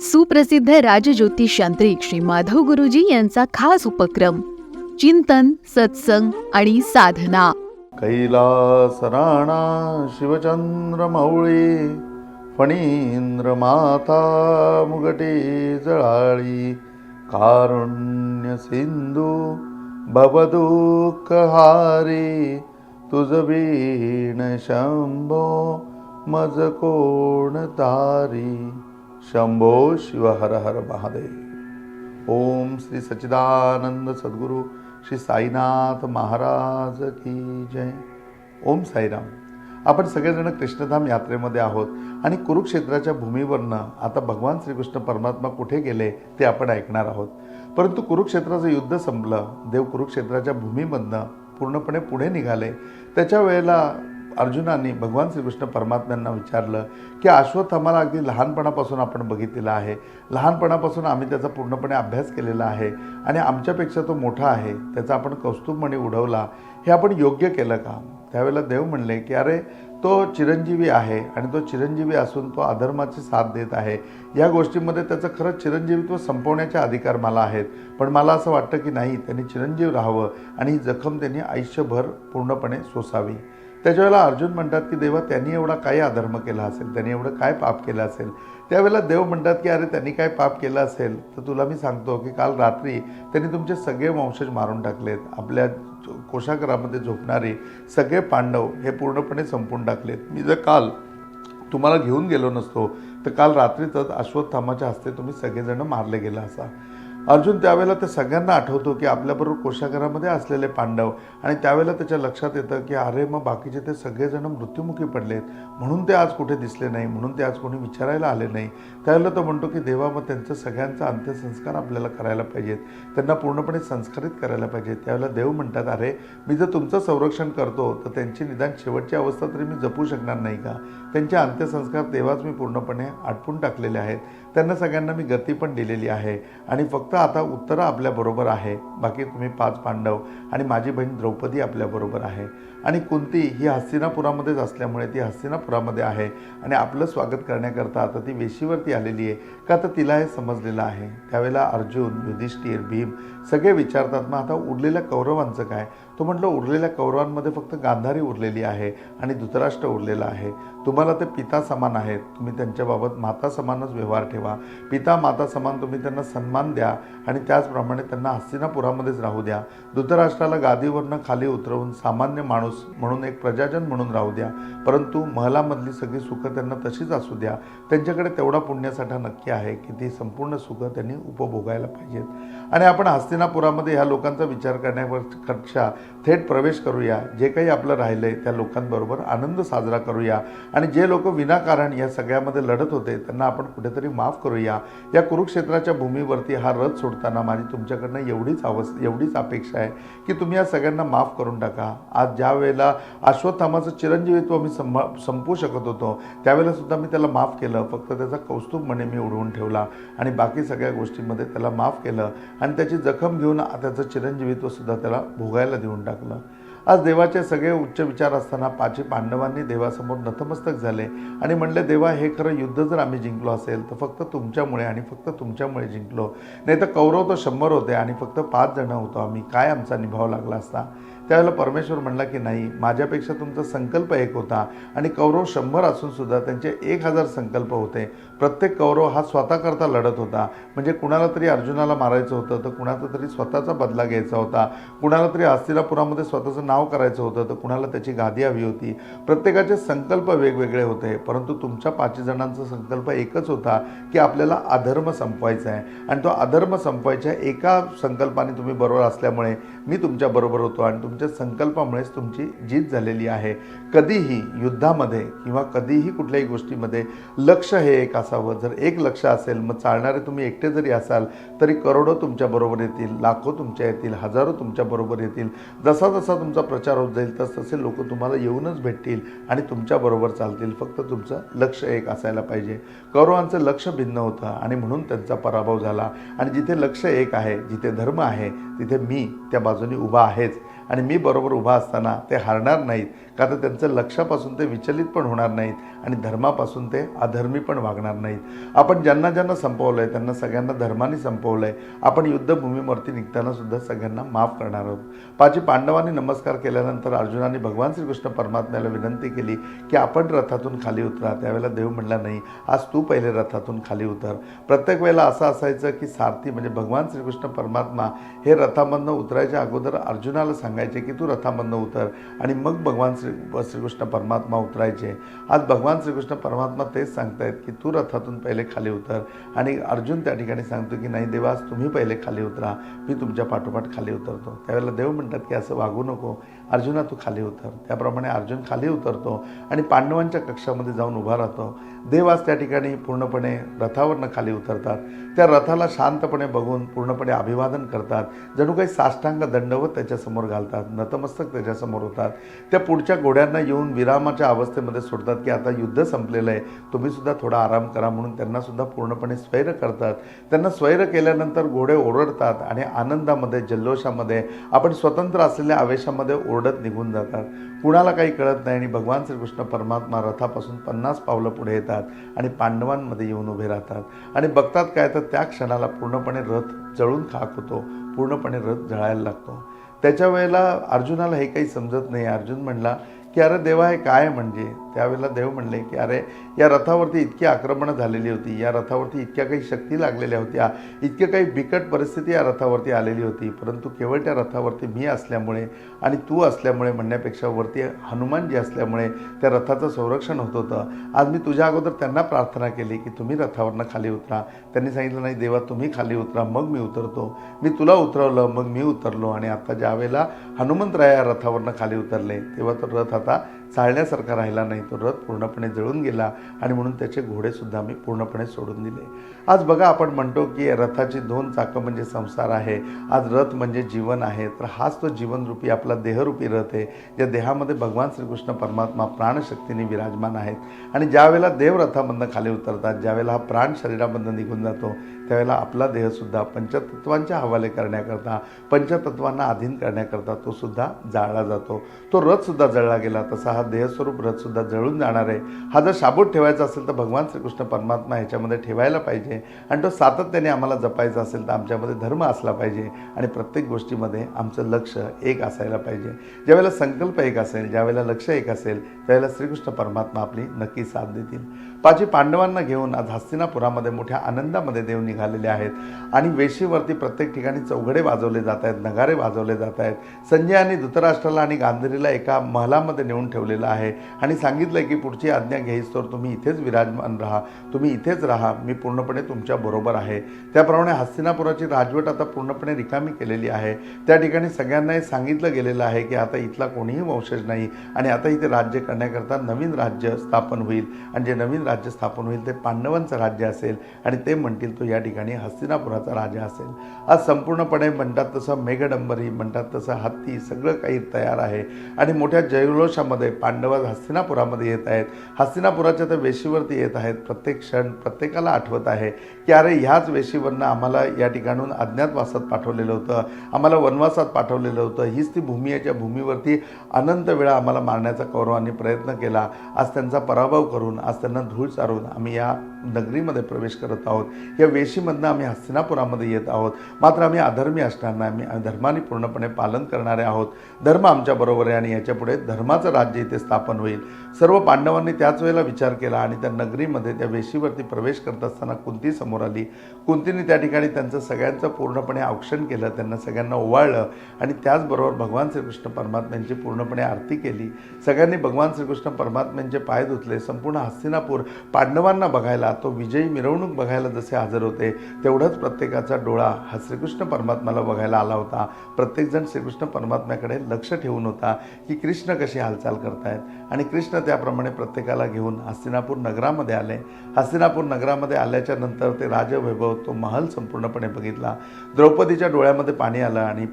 सुप्रसिद्ध राजज्योतिष यांत्रिक श्री माधव गुरुजी यांचा खास उपक्रम चिंतन सत्संग आणि साधना. कैलास राणा शिवचंद्र मौळी फणींद्र माता मुगटे जळाळी कारुण्य सिंधू भवदुःखहारी तुझ वीण शंभो मज कोण तारी. शंभो शिव हर हर महादेव। ओम श्री सच्चिदानंद सद्गुरू श्री साईनाथ महाराज की जय। ओम साईराम। आपण सगळेजण कृष्णधाम यात्रेमध्ये आहोत आणि कुरुक्षेत्राच्या भूमीवरनं आता भगवान श्रीकृष्ण परमात्मा कुठे गेले ते आपण ऐकणार आहोत. परंतु कुरुक्षेत्राचं युद्ध संपलं देव कुरुक्षेत्राच्या भूमीमधनं पूर्णपणे पुढे निघाले त्याच्या वेळेला अर्जुनाने भगवान श्रीकृष्ण परमात्म्यांना विचारलं की अश्वत्थामाला अगदी लहानपणापासून आपण बघितलेला आहे. लहानपणापासून आम्ही त्याचा पूर्णपणे अभ्यास केलेला आहे आणि आमच्यापेक्षा तो मोठा आहे. त्याचा आपण कौस्तुभमणी उडवला. हे आपण योग्य केलं का? त्यावेळेला देव म्हणले की अरे तो चिरंजीवी आहे आणि तो चिरंजीवी असून तो अधर्माची साथ देत आहे. या गोष्टीमध्ये त्याचं खरंच चिरंजीवीत्व संपवण्याचे अधिकार मला आहेत. पण मला असं वाटतं की नाही त्यांनी चिरंजीव राहावं आणि ही जखम त्यांनी आयुष्यभर पूर्णपणे सोसावी. त्याच्यावेळेला अर्जुन म्हणतात की देवा त्यांनी एवढा काय अधर्म केला असेल? त्यांनी एवढं काय पाप केलं असेल? त्यावेळेला देव म्हणतात की अरे त्यांनी काय पाप केलं असेल? तर तुला मी सांगतो की काल रात्री त्यांनी तुमचे सगळे वंशज मारून टाकलेत. आपल्या कोशागरामध्ये झोपणारे सगळे पांडव हे पूर्णपणे संपून टाकलेत. मी जर काल तुम्हाला घेऊन गेलो नसतो तर काल रात्रीतच अश्वत्थामाच्या हस्ते तुम्ही सगळेजण मारले गेला असा अर्जुन त्यावेळेला ते सगळ्यांना आठवतो की आपल्याबरोबर कोशागरामध्ये असलेले पांडव आणि त्यावेळेला त्याच्या लक्षात येतं की अरे मग बाकीचे ते सगळेजण मृत्युमुखी पडलेत. म्हणून ते आज कुठे दिसले नाही म्हणून ते आज कोणी विचारायला आले नाही. त्यावेळेला तो म्हणतो की देवा मग त्यांचं सगळ्यांचा अंत्यसंस्कार आपल्याला करायला पाहिजेत. त्यांना पूर्णपणे संस्कारित करायला पाहिजे त्यावेळेला देव म्हणतात अरे मी जर तुमचं संरक्षण करतो तर त्यांची निदान शेवटची अवस्था तरी मी जपू शकणार नाही का? त्यांचे अंत्यसंस्कार तेव्हाच मी पूर्णपणे आटपून टाकलेले आहेत. त्यांना सगळ्यांना मी गती पण दिलेली आहे. आणि फक्त आता उत्तरं आपल्याबरोबर आहे. बाकी तुम्ही पाच पांडव आणि माझी बहीण द्रौपदी आपल्याबरोबर आहे. आणि कुंती ही हस्तिनापुरामध्येच असल्यामुळे ती हस्तिनापुरामध्ये आहे. आणि आपलं स्वागत करण्याकरता आता ती वेशीवरती आलेली आहे. का तर तिला हे समजलेलं आहे. त्यावेळेला अर्जुन युधिष्ठिर भीम सगळे विचारतात मग आता उरलेल्या कौरवांचं काय? तो म्हटलं उरलेल्या कौरवांमध्ये फक्त गांधारी उरलेली आहे आणि धृतराष्ट्र उरलेला आहे. तुम्हाला ते पिता समान आहेत. तुम्ही त्यांच्याबाबत माता समानच व्यवहार ठेवा. पिता माता समान तुम्ही त्यांना सन्मान द्या आणि त्याचप्रमाणे त्यांना हस्तिनापुरामध्येच राहू द्या. धृतराष्ट्राला गादीवरनं खाली उतरवून सामान्य माणूस म्हणून एक प्रजाजन म्हणून राहू द्या. परंतु महलामधली सगळी सुखं त्यांना तशीच असू द्या. त्यांच्याकडे तेवढा पुण्यासाठा नक्की आहे की ती संपूर्ण सुखं त्यांनी उपभोगायला पाहिजेत. आणि आपण हस्तिनापुरामध्ये ह्या लोकांचा विचार करण्यापेक्षा थेट प्रवेश करूया जे काही आपलं राहिलं आहे त्या लोकांबरोबर आनंद साजरा करूया. आणि जे लोक विनाकारण या सगळ्यामध्ये लढत होते त्यांना आपण कुठेतरी माफ करूया. या कुरुक्षेत्राच्या भूमीवरती हा रथ सोडताना माझी तुमच्याकडनं एवढीच अवस् एवढीच अपेक्षा आहे की तुम्ही या सगळ्यांना माफ करून टाका. आज ज्या वेळेला अश्वत्थामाचं चिरंजीवित्व मी संभा संपू शकत होतो त्यावेळेला सुद्धा मी त्याला माफ केलं. फक्त त्याचा कौस्तुभ म्हणे मी उडवून ठेवला आणि बाकी सगळ्या गोष्टींमध्ये त्याला माफ केलं. आणि त्याची जखम घेऊन त्याचं चिरंजीवित्व सुद्धा त्याला भोगायला देऊन टाकलं. आज देवाचे सगळे उच्च विचार असताना पाची पांडवांनी देवासमोर नतमस्तक झाले आणि म्हणले देवा हे खरं युद्ध जर आम्ही जिंकलो असेल तर फक्त तुमच्यामुळे आणि फक्त तुमच्यामुळे जिंकलो. नाही तर कौरव तर शंभर होते आणि फक्त पाच जण होतो आम्ही. काय आमचा निभाव लागला असता? त्यावेळेला परमेश्वर म्हणला की नाही माझ्यापेक्षा तुमचा संकल्प एक होता आणि कौरव शंभर असून सुद्धा त्यांचे एक हजार संकल्प होते. प्रत्येक कौरव हा स्वतःकरता लढत होता. म्हणजे कुणाला तरी अर्जुनाला मारायचं होतं तर कुणाचा तरी स्वतःचा बदला घ्यायचा होता. कुणाला तरी हस्तिनापुरामध्ये स्वतःचं नाव करायचं होतं तर कुणाला त्याची गादी हवी होती. प्रत्येकाचे संकल्प वेगवेगळे होते परंतु तुमच्या पाचही जणांचा संकल्प एकच होता की आपल्याला अधर्म संपवायचा आहे. आणि तो अधर्म संपवायच्या एका संकल्पाने तुम्ही बरोबर असल्यामुळे मी तुमच्याबरोबर होतो आणि तुमच्या संकल्पामुळेच तुमची जीत झालेली आहे. कधीही युद्धामध्ये किंवा कधीही कुठल्याही गोष्टीमध्ये लक्ष हे एक असावं जर एक लक्ष असेल मग चालणारे तुम्ही एकटे जरी असाल तरी करोडो तुमच्याबरोबर येतील लाखो तुमच्या येतील हजारो तुमच्याबरोबर येतील. जसा जसा तुमचा प्रचार होत जाईल तस तसे लोक तुम्हाला येऊनच भेटतील आणि तुमच्याबरोबर चालतील. फक्त तुमचं लक्ष एक असायला पाहिजे. कौरवांचं लक्ष भिन्न होतं आणि म्हणून त्यांचा पराभव झाला. आणि जिथे लक्ष एक आहे जिथे धर्म आहे तिथे मी त्या बाजूने उभा आहेच. आणि मी बरोबर उभा असताना ते हारणार नाहीत. का तर त्यांचं लक्षापासून ते विचलित पण होणार नाहीत आणि धर्मापासून ते अधर्मी पण वागणार नाहीत. आपण ज्यांना ज्यांना संपवलं आहे त्यांना सगळ्यांना धर्माने संपवलं आहे आपण युद्धभूमीवरती निघताना सुद्धा सगळ्यांना माफ करणार आहोत. पाची पांडवांनी नमस्कार केल्यानंतर अर्जुनाने भगवान श्रीकृष्ण परमात्म्याला विनंती केली की आपण रथातून खाली उतरा. त्यावेळेला देव म्हणला नाही आज तू पहिले रथातून खाली उतर. प्रत्येक वेळेला असं असायचं की सारथी म्हणजे भगवान श्रीकृष्ण परमात्मा हे रथामधनं उतरायच्या अगोदर अर्जुनाला सांगायचे की तू रथामधनं उतर आणि मग भगवान श्री श्रीकृष्ण परमात्मा उतरायचे. आज भगवान श्रीकृष्ण परमात्मा तेच सांगतायत की तू रथ रथातून पहिले खाली उतर. आणि अर्जुन त्या ठिकाणी सांगतो की नाही देवा तुम्ही पहिले खाली उतरा. मी तुमच्या पाठोपाठ खाली उतरतो. त्यावेळेला देव म्हणतात की असं वागू नको. अर्जुना तू खाली उतर. त्याप्रमाणे अर्जुन खाली उतरतो आणि पांडवांच्या कक्षामध्ये जाऊन उभा राहतो. देव आज त्या ठिकाणी पूर्णपणे रथावरनं खाली उतरतात. त्या रथाला शांतपणे बघून पूर्णपणे अभिवादन करतात. जणू काही साष्टांग दंडवत त्याच्यासमोर घालतात नतमस्तक त्याच्यासमोर होतात. त्या पुढच्या घोड्यांना येऊन विरामाच्या अवस्थेमध्ये सोडतात की आता युद्ध संपलेलं आहे. तुम्ही सुद्धा थोडा आराम करा. करा म्हणून त्यांनासुद्धा पूर्णपणे स्वैर करतात. त्यांना स्वैर केल्यानंतर घोडे ओरडतात आणि आनंदामध्ये जल्लोषामध्ये आपण स्वतंत्र असलेल्या आवेशामध्ये ओरडत निघून जातात. कुणाला काही कळत नाही आणि भगवान श्रीकृष्ण परमात्मा रथापासून पन्नास पावलं पुढे येतात आणि पांडवांमध्ये येऊन उभे राहतात. आणि बघतात काय तर त्या क्षणाला पूर्णपणे रथ जळून खाक होतो पूर्णपणे रथ जळायला लागतो. त्याच्या वेळेला अर्जुनाला हे काही समजत नाही. अर्जुन म्हणला की अरे देवा हे काय म्हणजे? त्यावेळेला देव म्हणले की अरे या रथावरती इतकी आक्रमणं झालेली होती या रथावरती इतक्या काही शक्ती लागलेल्या होत्या इतक्या काही बिकट परिस्थिती या रथावरती आलेली होती परंतु केवळ त्या रथावरती मी असल्यामुळे आणि तू असल्यामुळे म्हणण्यापेक्षा वरती हनुमान जी असल्यामुळे त्या रथाचं संरक्षण होत होतं. आज मी तुझ्या अगोदर त्यांना प्रार्थना केली की तुम्ही रथावरनं खाली उतरा. त्यांनी सांगितलं नाही देवा तुम्ही खाली उतरा मग मी उतरतो. मी तुला उतरवलं मग मी उतरलो आणि आता ज्यावेळेला हनुमंतराया या रथावरनं खाली उतरले तेव्हा तो रथ आता चालण्यासारखा राहिला नाही तो रथ पूर्णपणे जळून गेला आणि म्हणून त्याचे घोडेसुद्धा मी पूर्णपणे सोडून दिले. आज बघा आपण म्हणतो की रथाची दोन चाकं म्हणजे संसार आहे. आज रथ म्हणजे जीवन आहे. तर हाच तो जीवनरूपी आपला देहरूपी रथ आहे. ज्या देहामध्ये भगवान श्रीकृष्ण परमात्मा प्राणशक्तीने विराजमान आहेत. आणि ज्यावेळेला देवरथामधनं खाली उतरतात ज्यावेळेला हा प्राण शरीरामधनं निघून जातो त्यावेळेला आपला देहसुद्धा पंचतत्वांच्या हवाले करण्याकरता पंचतत्वांना अधीन करण्याकरता तो सुद्धा जाळला जातो. तो रथसुद्धा जळला गेला तसा हा देहस्वरूप रथसुद्धा जळून जाणार आहे. हा जर शाबूत ठेवायचा असेल तर भगवान श्रीकृष्ण परमात्मा ह्याच्यामध्ये ठेवायला पाहिजे. आणि तो सातत्याने आम्हाला जपायचा असेल तर आमच्यामध्ये धर्म असला पाहिजे. आणि प्रत्येक गोष्टीमध्ये आमचं लक्ष एक असायला पाहिजे. ज्यावेळेला संकल्प एक असेल ज्यावेळेला लक्ष एक असेल त्यावेळेला श्रीकृष्ण परमात्मा आपली नक्की साथ देतील. पाची पांडवांना घेऊन आज हस्तिनापुरामध्ये मोठ्या आनंदामध्ये देव निघालेले आहेत. आणि वेशीवरती प्रत्येक ठिकाणी चौघडे वाजवले जात आहेत नगारे वाजवले जात आहेत. संजय आणि धृतराष्ट्राला आणि गांधीला एका महलामध्ये नेऊन ठेवलेलं आहे. आणि सांगितलं की पुढची आज्ञा घ्यायच तर तुम्ही इथेच विराजमान राहा. तुम्ही इथेच राहा. मी पूर्णपणे तुमच्या बरोबर आहे. त्याप्रमाणे हस्तिनापुराची राजवट आता पूर्णपणे रिकामी केलेली आहे. त्या ठिकाणी सगळ्यांनाही सांगितलं गेलेलं आहे की आता इथला कोणीही वंशज नाही आणि आता इथे राज्य करण्याकरता नवीन राज्य स्थापन होईल. आणि जे नवीन राज्य स्थापन होईल ते पांडवांचं राज्य असेल आणि ते म्हणतील तो या ठिकाणी हस्तिनापुराचा राजा असेल. आज संपूर्णपणे म्हणतात तसं मेघडंबरी म्हणतात तसं हत्ती सगळं काही तयार आहे. आणि मोठ्या जयलोषामध्ये पांडव हस्तिनापुरामध्ये येत आहेत. हस्तिनापुराच्या त्या वेशीवरती येत आहेत. प्रत्येक क्षण प्रत्येकाला आठवत आहे की अरे ह्याच वेशीवरनं आम्हाला या ठिकाणून अज्ञातवासात पाठवलेलं होतं. आम्हाला वनवासात पाठवलेलं होतं. हीच ती भूमी आहे. ज्या भूमीवरती अनंत वेळा आम्हाला मारण्याचा कौरवांनी प्रयत्न केला. आज त्यांचा पराभव करून आज त्यांना धूळ चारून आम्ही या नगरीमध्ये प्रवेश करत आहोत. या वेशीमधनं आम्ही हस्तिनापुरामध्ये येत आहोत. मात्र आम्ही अधर्मी असणार नाही. आम्ही धर्माने पूर्णपणे पालन करणारे आहोत. धर्म आमच्याबरोबर आहे आणि याच्यापुढे धर्माचं राज्य इथे स्थापन होईल. सर्व पांडवांनी त्याच वेळेला विचार केला आणि त्या नगरीमध्ये त्या वेशीवरती प्रवेश करत असताना कुंती समोर आली. कुंतीने त्या ठिकाणी त्यांचं सगळ्यांचं पूर्णपणे औक्षण केलं त्यांना सगळ्यांना ओवाळलं आणि त्याचबरोबर भगवान श्रीकृष्ण परमात्म्यांची पूर्णपणे आरती केली. सगळ्यांनी भगवान श्रीकृष्ण परमात्म्यांचे पाय धुतले. संपूर्ण हस्तिनापूर पांडवांना बघायला तो विजयी मिरवणूक बघायला जसे हजर होते तेवढंच प्रत्येकाचा डोळा हा श्रीकृष्ण परमात्म्याला बघायला आला होता. प्रत्येकजण श्रीकृष्ण परमात्म्याकडे लक्ष ठेवून होता की कृष्ण कशी हालचाल करतात. करतायत आणि कृष्ण त्याप्रमाणे प्रत्येकाला घेऊन हस्तिनापूर नगरामध्ये आले. हस्तिनापूर नगरामध्ये आल्याच्यानंतर ते राजवैभव तो महल संपूर्णपणे बघितला. द्रौपदीच्या डोळ्यामध्ये पाणी आलं आणि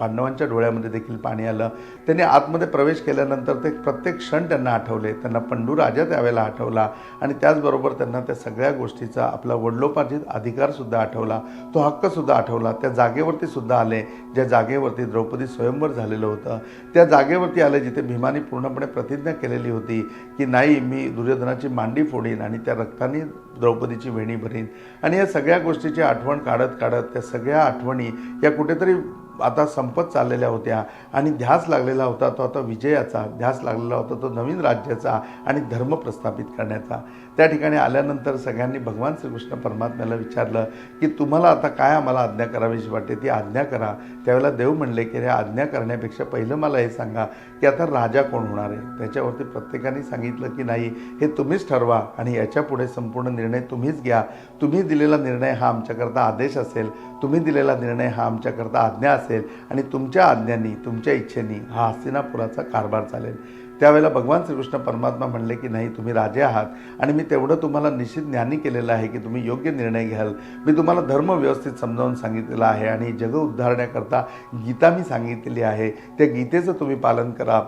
पांडवांच्या डोळ्यामध्ये देखील पाणी आलं. त्यांनी आतमध्ये प्रवेश केल्यानंतर ते प्रत्येक क्षण त्यांना आठवले. त्यांना पंडू राजा त्यावेळेला आठवला आणि त्याचबरोबर त्यांना त्या सगळ्या गोष्टीचा आपला वडलोपार्जित अधिकारसुद्धा आठवला. तो हक्कसुद्धा आठवला. त्या जागेवरती सुद्धा आले. ज्या जागेवरती द्रौपदी स्वयंवर झालेलं होतं. त्या जागेवरती आले जिथे भीमाने पूर्णपणे प्रतिज्ञा केलेली होती की नाही मी दुर्योधनाची मांडी फोडीन आणि त्या रक्ताने द्रौपदीची वेणी भरीन. आणि या सगळ्या गोष्टीची आठवण काढत काढत त्या सगळ्या आठवणी या कुठेतरी आता संपत चाललेल्या होत्या. आणि ध्यास लागलेला होता तो आता विजयाचा ध्यास लागलेला होता तो नवीन राज्याचा आणि धर्म प्रस्थापित करण्याचा. त्या ठिकाणी आल्यानंतर सगळ्यांनी भगवान श्रीकृष्ण परमात्म्याला विचारलं की तुम्हाला आता काय आम्हाला आज्ञा करावीशी वाटते? ती आज्ञा करा. त्यावेळेला देव म्हणले की रे आज्ञा करण्यापेक्षा पहिलं मला हे सांगा की आता राजा कोण होणार आहे? त्याच्यावरती प्रत्येकाने सांगितलं की नाही हे तुम्हीच ठरवा आणि याच्यापुढे संपूर्ण निर्णय तुम्हीच घ्या. तुम्ही दिलेला निर्णय हा आमच्याकरता आदेश असेल. तुम्ही दिलेला निर्णय हा आमच्याकरता आज्ञा असेल आणि तुमच्या आज्ञांनी तुमच्या इच्छेनी हा हस्तिनापुराचा कारभार चालेल. त्यावेळेला भगवान श्रीकृष्ण परमात्मा म्हणले की नाही तुम्ही राजे आहात आणि मी तेवढं तुम्हाला निश्चित ज्ञानी केलेलं आहे की तुम्ही योग्य निर्णय घ्याल. मी तुम्हाला धर्म व्यवस्थित समजावून सांगितलेलं आहे आणि जग उद्धारण्याकरता गीता मी सांगितलेली आहे. त्या गीतेचं तुम्ही पालन करा.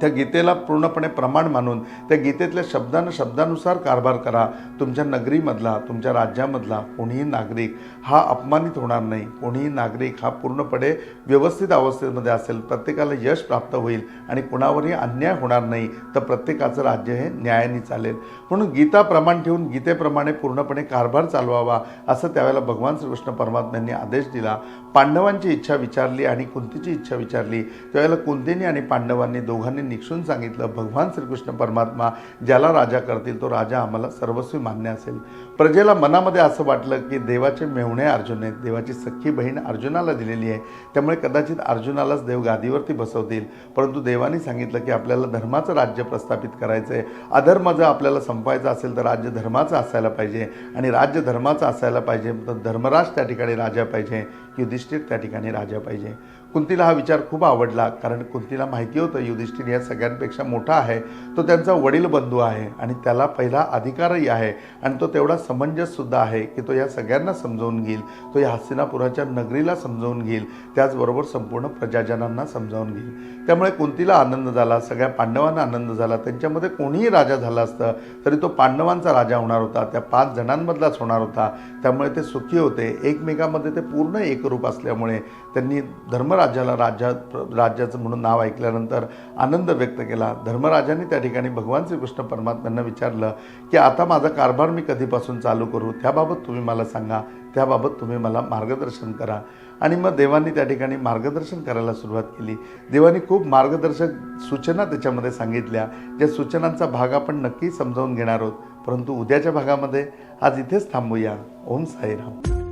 त्या गीतेला पूर्णपणे प्रमाण मानून त्या गीतेतल्या शब्दानं शब्दानुसार कारभार करा. तुमच्या नगरीमधला तुमच्या राज्यामधला कोणीही नागरिक हा अपमानित होणार नाही. कोणीही नागरिक हा पूर्णपणे व्यवस्थित अवस्थेमध्ये असेल प्रत्येकाला यश प्राप्त होईल आणि कुणावरही अन्याय होणार नाही तर प्रत्येकाचं राज्य हे न्यायाने चालेल. म्हणून गीता प्रमाण ठेवून गीतेप्रमाणे पूर्णपणे कारभार चालवावा असं त्यावेळेला भगवान श्रीकृष्ण परमात्म्यांनी आदेश दिला. पांडवांची इच्छा विचारली आणि कुंतीची इच्छा विचारली. त्यावेळेला कुंतीने आणि पांडवांनी दोघांनी निक्षून सांगितलं भगवान श्रीकृष्ण परमात्मा ज्याला राजा करतील तो राजा आम्हाला सर्वस्वी मान्य असेल. प्रजेला मनामध्ये असं वाटलं की देवाचे मेहुणे अर्जुन आहेत देवाची सख्खी बहीण अर्जुनाला दिलेली आहे. त्यामुळे कदाचित अर्जुनालाच देव गादीवरती बसवतील. परंतु देवाने सांगितलं की आपल्याला धर्माचं राज्य प्रस्थापित करायचं आहे अधर्म जर आपल्याला संपायचं असेल तर राज्य धर्माचं असायला पाहिजे. आणि राज्य धर्माचं असायला पाहिजे तर धर्मराज त्या ठिकाणी राजा पाहिजे युधिष्ठिर त्या ठिकाणी राजा पाहिजे. कुंतीला हा विचार खूप आवडला कारण कुंतीला माहिती होतं युधिष्ठिर या सगळ्यांपेक्षा मोठा आहे. तो त्यांचा वडील बंधू आहे आणि त्याला पहिला अधिकारही आहे. आणि तो तेवढा समंजससुद्धा आहे की तो या सगळ्यांना समजावून घेईल तो या हस्तिनापुराच्या नगरीला समजावून घेईल त्याचबरोबर संपूर्ण प्रजाजनांना समजावून घेईल. त्यामुळे कुंतीला आनंद झाला सगळ्या पांडवांना आनंद झाला. त्यांच्यामध्ये कोणीही राजा झाला असतं तरी तो पांडवांचा राजा होणार होता त्या पाच जणांमधलाच होणार होता. त्यामुळे ते सुखी होते. एकमेकामध्ये ते पूर्ण एकरूप असल्यामुळे त्यांनी धर्म धर्मराजाला राज्या राज्याचं म्हणून नाव ऐकल्यानंतर आनंद व्यक्त केला. धर्मराजाने त्या ठिकाणी भगवान श्रीकृष्ण परमात्म्यांना विचारलं की आता माझा कारभार मी कधीपासून चालू करू? त्याबाबत तुम्ही मला सांगा. त्याबाबत तुम्ही मला मार्गदर्शन करा. आणि मग देवांनी त्या ठिकाणी मार्गदर्शन करायला सुरुवात केली. देवांनी खूप मार्गदर्शक सूचना त्याच्यामध्ये सांगितल्या ज्या सूचनांचा भाग आपण नक्की समजावून घेणार आहोत. परंतु उद्याच्या भागामध्ये आज इथेच थांबूया. ओम साईराम.